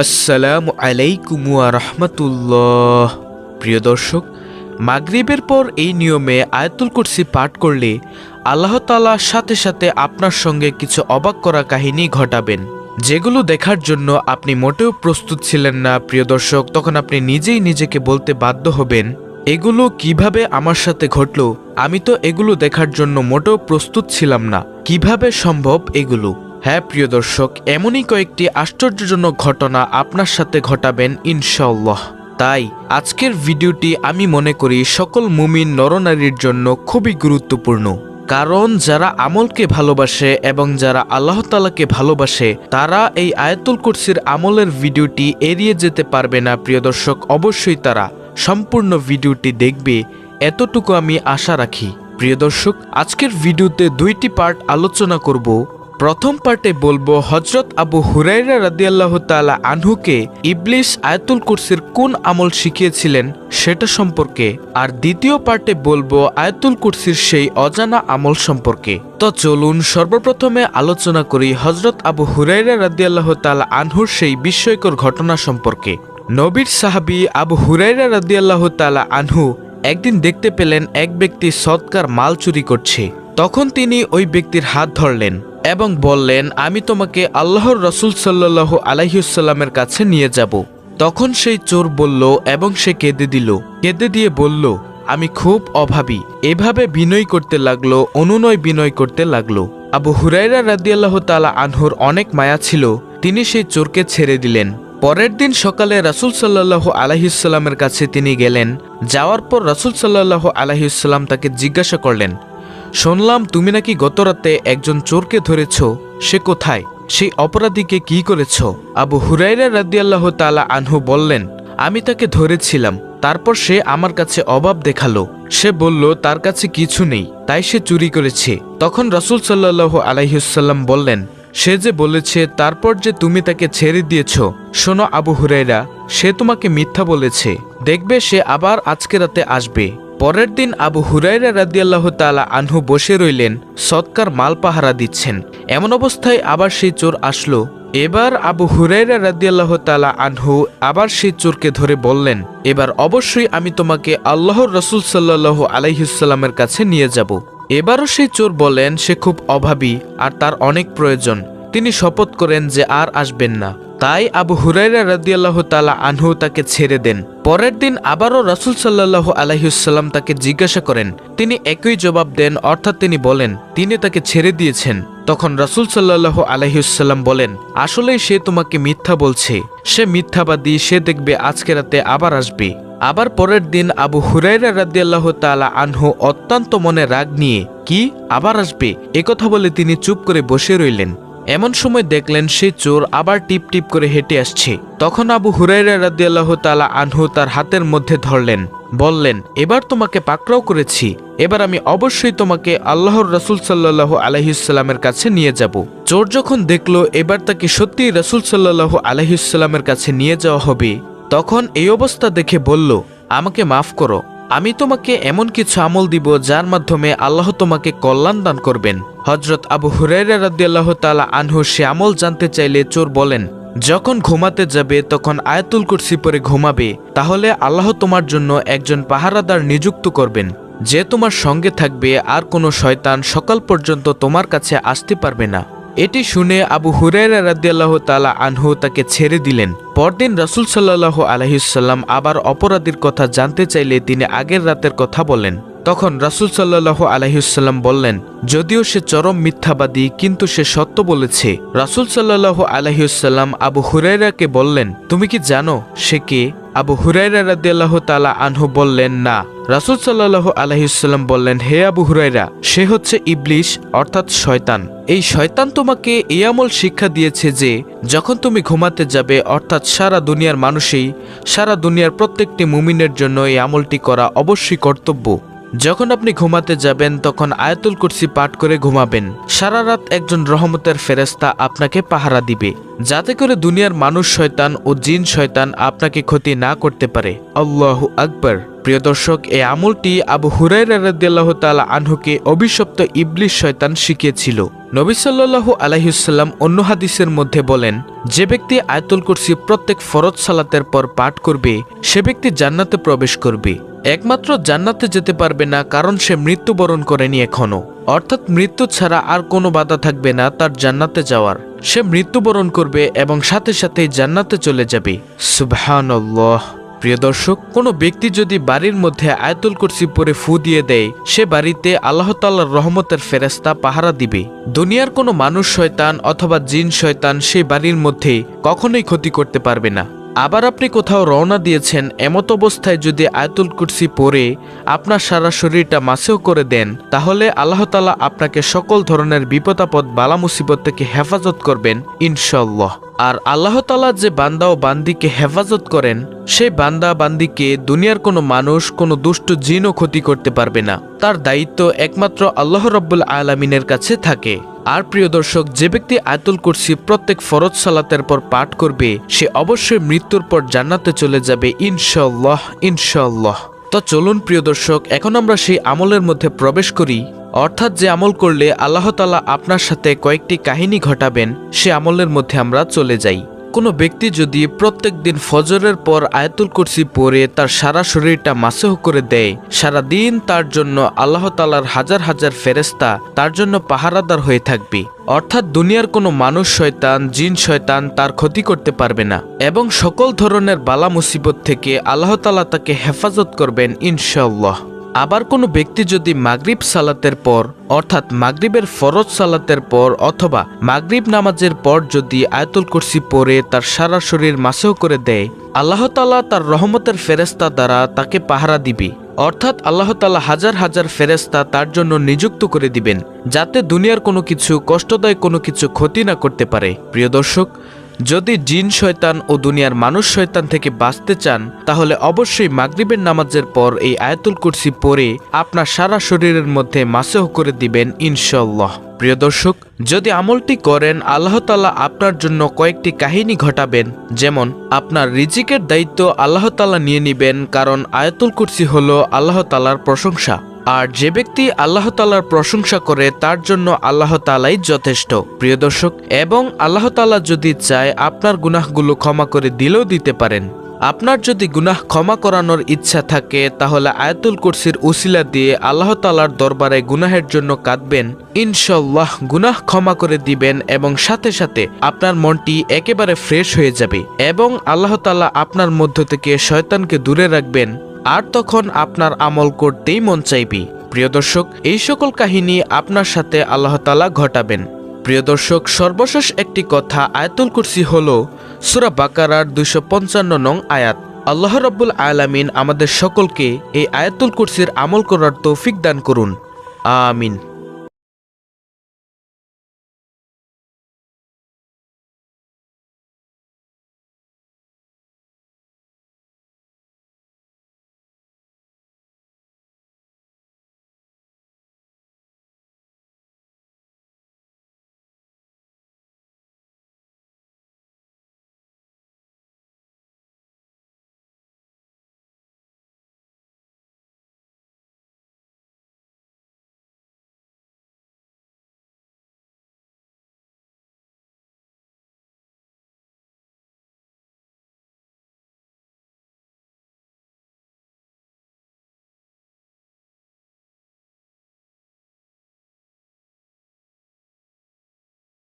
আসসালামু আলাইকুম রহমতুল্লাহ। প্রিয় দর্শক, মাগরিবের পর এই নিয়মে আয়াতুল কুরসি পাঠ করলে আল্লাহ তালা সাথে সাথে আপনার সঙ্গে কিছু অবাক করা কাহিনী ঘটাবেন, যেগুলো দেখার জন্য আপনি মোটেও প্রস্তুত ছিলেন না। প্রিয় দর্শক, তখন আপনি নিজেই নিজেকে বলতে বাধ্য হবেন, এগুলো কীভাবে আমার সাথে ঘটলো? আমি তো এগুলো দেখার জন্য মোটেও প্রস্তুত ছিলাম না। কীভাবে সম্ভব এগুলো? হ্যাঁ প্রিয় দর্শক, এমনই কয়েকটি আশ্চর্যজনক ঘটনা আপনার সাথে ঘটাবেন ইনশাল্লাহ তাই, আজকের ভিডিওটি আমি মনে করি সকল মুমিন নরনারীর জন্য খুবই গুরুত্বপূর্ণ। কারণ যারা আমলকে ভালোবাসে এবং যারা আল্লাহ তালাকে ভালোবাসে, তারা এই আয়াতুল কুরসির আমলের ভিডিওটি এড়িয়ে যেতে পারবে না, প্রিয় দর্শক, অবশ্যই তারা সম্পূর্ণ ভিডিওটি দেখবে। এতটুকু আমি আশা রাখি। প্রিয় দর্শক, আজকের ভিডিওতে দুইটি পার্ট আলোচনা করব। প্রথম পার্টে বলব হজরত আবু হুরাইরা রাদিয়াল্লাহ তালা আনহুকে ইবলিস আয়াতুল কুরসির কোন আমল শিখিয়েছিলেন সেটা সম্পর্কে, আর দ্বিতীয় পার্টে বলব আয়াতুল কুরসির সেই অজানা আমল সম্পর্কে। তো চলুন সর্বপ্রথমে আলোচনা করি হজরত আবু হুরাইরা রাদিয়াল্লাহ তালা আনহুর সেই বিস্ময়কর ঘটনা সম্পর্কে। নবীর সাহাবি আবু হুরাইরা রাদিয়াল্লাহ তালা আনহু একদিন দেখতে পেলেন এক ব্যক্তি সৎকার মাল চুরি করছে। তখন তিনি ওই ব্যক্তির হাত ধরলেন। এবং বললেন, আমি তোমাকে আল্লাহর রসুল সাল্লাহ আলাইসাল্লামের কাছে নিয়ে যাব। তখন সেই চোর বলল এবং সে কেঁদে দিল। কেঁদে দিয়ে বলল, আমি খুব অভাবী। এভাবে বিনয় করতে লাগল, অনুনয় বিনয় করতে লাগল। আবু হুরাইরা রাদিয়াল্লাহ তালা আনহুর অনেক মায়া ছিল, তিনি সেই চোরকে ছেড়ে দিলেন। পরের দিন সকালে রাসুল সাল্লাহ আলাহিসাল্লামের কাছে তিনি গেলেন। যাওয়ার পর রাসুল সাল্লাহ আলাহিসাল্লাম তাকে জিজ্ঞাসা করলেন শুনলাম তুমি নাকি গতরাতে একজন চোরকে ধরেছ, সে কোথায়? সেই অপরাধীকে কি করেছ? আবু হুরাইরা রাদিয়াল্লাহ তালা আনহু বললেন, আমি তাকে ধরেছিলাম, তারপর সে আমার কাছে অভাব দেখাল। সে বলল, তার কাছে কিছু নেই, তাই সে চুরি করেছে। তখন রসুল সাল্লাহ আলাইসাল্লাম বললেন, সে যে বলেছে, তারপর যে তুমি তাকে ছেড়ে দিয়েছ, শোনো আবু হুরাইরা সে তোমাকে মিথ্যা বলেছে। দেখবে সে আবার আজকে রাতে আসবে। পরের দিন আবু হুরাইরা রাদিয়াল্লাহ তালা আনহু বসে রইলেন, সৎকার মাল পাহারা দিচ্ছেন। এমন অবস্থায় আবার সেই চোর আসলো। এবার আবু হুরাইরা রাদিয়াল্লাহ তালা আনহু আবার সেই চোরকে ধরে বললেন, এবার অবশ্যই আমি তোমাকে আল্লাহর রসুল সাল্লাহ আলাইহুসাল্লামের কাছে নিয়ে যাব। এবারও সেই চোর বলেন, সে খুব অভাবী আর তার অনেক প্রয়োজন। তিনি শপথ করেন যে আর আসবেন না। তাই আবু হুরাইরা রাদিয়াল্লাহ তালা আনহু তাকে ছেড়ে দেন। পরের দিন আবারও রাসুল সাল্লাহ আলহিউসাল্লাম তাকে জিজ্ঞাসা করেন। তিনি একই জবাব দেন, অর্থাৎ তিনি বলেন, তিনি তাকে ছেড়ে দিয়েছেন। তখন রাসুল সাল্লাহ আলহিউসাল্লাম বলেন, আসলেই সে তোমাকে মিথ্যা বলছে। সে মিথ্যাবাদী, সে দেখবে আজকে রাতে আবার আসবে। আবার পরের দিন আবু হুরাইরা রাদিয়াল্লাহ তালা আনহু অত্যন্ত মনে রাগ নিয়ে, কি? আবার আসবে? একথা বলে তিনি চুপ করে বসে রইলেন। এমন সময় দেখলেন সে চোর আবার টিপ টিপ করে হেঁটে আসছে। তখন আবু হুরাইরা রাদিয়াল্লাহ তালা আনহু তার হাতের মধ্যে ধরলেন, বললেন, এবার তোমাকে পাকড়াও করেছি, এবার আমি অবশ্যই তোমাকে আল্লাহর রসুল সাল্লাহ আলহিসাল্লামের কাছে নিয়ে যাব। চোর যখন দেখল, এবার তাকে সত্যিই রসুল সাল্লাহ আলহিসাল্লামের কাছে নিয়ে যাওয়া হবে, তখন এই অবস্থা দেখে বলল, আমাকে মাফ করো আমি তোমাকে এমন কিছু আমল দিব যার মাধ্যমে আল্লাহ তোমাকে কল্যাণ দান করবেন। হজরত আবু হুরাইরা রাদিয়াল্লাহ তালা আনহু সে আমল জানতে চাইলে চোর বলেন, যখন ঘুমাতে যাবে, তখন আয়াতুল কুরসি পরে ঘুমাবে, তাহলে আল্লাহ তোমার জন্য একজন পাহারাদার নিযুক্ত করবেন। যে তোমার সঙ্গে থাকবে, আর কোনো শয়তান সকাল পর্যন্ত তোমার কাছে আসতে পারবে না। এটি শুনে আবু হুরাইরা রাদিয়াল্লাহ তালা আনহু তাকে ছেড়ে দিলেন। পরদিন রাসুল সাল্লাহ আলহিসাল্লাম আবার অপরাধীর কথা জানতে চাইলে তিনি আগের রাতের কথা বলেন। তখন রাসুল সাল্লাহ আলহিসাল্লাম বললেন, যদিও সে চরম মিথ্যাবাদী, কিন্তু সে সত্য বলেছে। রাসুল সাল্লাহ আলহিসাল্লাম আবু হুরাইরাকে বললেন, তুমি কি জানো সে কে? আবু হুরাইরা রাদিয়াল্লাহ তালা আনহু বললেন, না। রাসুল সাল্লাহ আলহিসাল্লাম বললেন, হে আবু হুরাইরা সে হচ্ছে ইবলিশ, অর্থাৎ শয়তান। এই শয়তান তোমাকে এই আমল শিক্ষা দিয়েছে যে, যখন তুমি ঘুমাতে যাবে, অর্থাৎ সারা দুনিয়ার মানুষই, সারা দুনিয়ার প্রত্যেকটি মুমিনের জন্য এই আমলটি করা অবশ্যই কর্তব্য। যখন আপনি ঘুমাতে যাবেন, তখন আয়াতুল কুরসি পাঠ করে ঘুমাবেন। সারা রাত একজন রহমতের ফেরেস্তা আপনাকে পাহারা দিবে। যাতে করে দুনিয়ার মানুষ শয়তান ও জিন শয়তান আপনাকে ক্ষতি না করতে পারে। আল্লাহু আকবর। প্রিয় দর্শক এই আমলটি আবু হুরাই তালা আনহুকে অভিশপ্ত ইবলিশ শয়তান শিখিয়েছিল। নবী সাল্লাল্লাহু আলাইসাল্লাম অন্য হাদিসের মধ্যে বলেন, যে ব্যক্তি আয়তুল কুরসি প্রত্যেক ফরজ সালাতের পর পাঠ করবে, সে ব্যক্তি জান্নাতে প্রবেশ করবে। একমাত্র জান্নাতে যেতে পারবে না কারণ সে মৃত্যুবরণ করেনি এখনও অর্থাৎ মৃত্যু ছাড়া আর কোনো বাধা থাকবে না তার জান্নাতে যাওয়ার। সে মৃত্যুবরণ করবে এবং সাথে সাথেই জান্নাতে চলে যাবে। সুবহানাল্লাহ। প্রিয় দর্শক, কোনো ব্যক্তি যদি বাড়ির মধ্যে আয়তুল কুরসি পরে ফু দিয়ে দেয়, সে বাড়িতে আল্লাহ তাল্লাহর রহমতের ফেরেস্তা পাহারা দিবে। দুনিয়ার কোনো মানুষ শয়তান অথবা জিন শয়তান সেই বাড়ির মধ্যে কখনোই ক্ষতি করতে পারবে না। আবার আপনি কোথাও রওনা দিয়েছেন, এমত অবস্থায় যদি আয়তুল কুরসি পরে আপনার সারা শরীরটা মাসেও করে দেন, তাহলে আল্লাহ তালা আপনাকে সকল ধরনের বিপদাপদ বালা মুসিবত থেকে হেফাজত করবেন ইনশাল্লাহ আর আল্লাহ তালা যে বান্দা ও বান্দিকে হেফাজত করেন, সেই বান্দা বান্দিকে দুনিয়ার কোনো মানুষ, কোনো দুষ্ট জিনও ক্ষতি করতে পারবে না। তার দায়িত্ব একমাত্র আল্লাহ রব্বুল আলমিনের কাছে থাকে। আর প্রিয় দর্শক, যে ব্যক্তি আয়তুল কুরসি প্রত্যেক ফরজ সালাতের পর পাঠ করবে, সে অবশ্যই মৃত্যুর পর জান্নাতে চলে যাবে ইনশাল্লাহ ইনশাল্লাহ তো চলুন প্রিয় দর্শক, এখন আমরা সেই আমলের মধ্যে প্রবেশ করি। অর্থাৎ যে আমল করলে আল্লাহ তালা আপনার সাথে কয়েকটি কাহিনী ঘটাবেন, সে আমলের মধ্যে আমরা চলে যাই। কোনো ব্যক্তি যদি প্রত্যেক দিন ফজরের পর আয়াতুল কুরসি পরে তার সারা শরীরটা মাসেহ করে দেয়, সারা দিন তার জন্য আল্লাহ তালার হাজার হাজার ফেরেস্তা তার জন্য পাহারাদার হয়ে থাকবে। অর্থাৎ দুনিয়ার কোনো মানুষ শয়তান, জিন শয়তান তার ক্ষতি করতে পারবে না। এবং সকল ধরনের বালা মুসিবত থেকে আল্লাহ তালা তাকে হেফাজত করবেন ইনশাল্লাহ আবার কোনো ব্যক্তি যদি মাগরিব সালাতের পর, অর্থাৎ মাগরিবের ফরজ সালাতের পর অথবা মাগরিব নামাজের পর যদি আয়তুল কুরসি পরে তার সারা শরীর মাসেও করে দেয়, আল্লাহ তালা তার রহমতের ফেরেস্তা দ্বারা তাকে পাহারা দিবে। অর্থাৎ আল্লাহ তালা হাজার হাজার ফেরেস্তা তার জন্য নিযুক্ত করে দিবেন, যাতে দুনিয়ার কোনো কিছু কষ্টদায় কোনো কিছু ক্ষতি না করতে পারে। প্রিয় দর্শক যদি জিন শয়তান ও দুনিয়ার মানুষ শয়তান থেকে বাঁচতে চান, তাহলে অবশ্যই মাগরিবের নামাজের পর এই আয়াতুল কুরসি পরে আপনার সারা শরীরের মধ্যে মাসেহ করে দিবেন ইনশাল্লাহ প্রিয় দর্শক, যদি আমলটি করেন, আল্লাহ তালা আপনার জন্য কয়েকটি কাহিনী ঘটাবেন, যেমন আপনার রিজিকের দায়িত্ব আল্লাহ তালা নিয়ে নিবেন, কারণ আয়াতুল কুরসি হল আল্লাহ তালার প্রশংসা। আর যে ব্যক্তি আল্লাহ তালার প্রশংসা করে, তার জন্য আল্লাহ তালাই যথেষ্ট। প্রিয় দর্শক, এবং আল্লাহ তালা যদি চায় আপনার গুনাহগুলো ক্ষমা করে দিলেও দিতে পারেন। আপনার যদি গুনাহ ক্ষমা করানোর ইচ্ছা থাকে, তাহলে আয়াতুল কুরসির উসিলা দিয়ে আল্লাহ তালার দরবারে গুনাহের জন্য কাঁদবেন। ইনশাল্লাহ গুনাহ ক্ষমা করে দিবেন এবং সাথে সাথে আপনার মনটি একেবারে ফ্রেশ হয়ে যাবে এবং আল্লাহ তালা আপনার মধ্য থেকে শয়তানকে দূরে রাখবেন। আর তখন আপনার আমল করতেই মন চাইবি। প্রিয় দর্শক, এই সকল কাহিনী আপনার সাথে আল্লাহ তালা ঘটাবেন। প্রিয় দর্শক, সর্বশেষ একটি কথা আয়াতুল কুরসি হল সুরা বাকারার দুইশো পঞ্চান্ন নং আয়াত। আল্লাহ রব্বুল আলামিন আমাদের সকলকে এই আয়াতুল কুরসির আমল করার তৌফিক দান করুন। আমিন।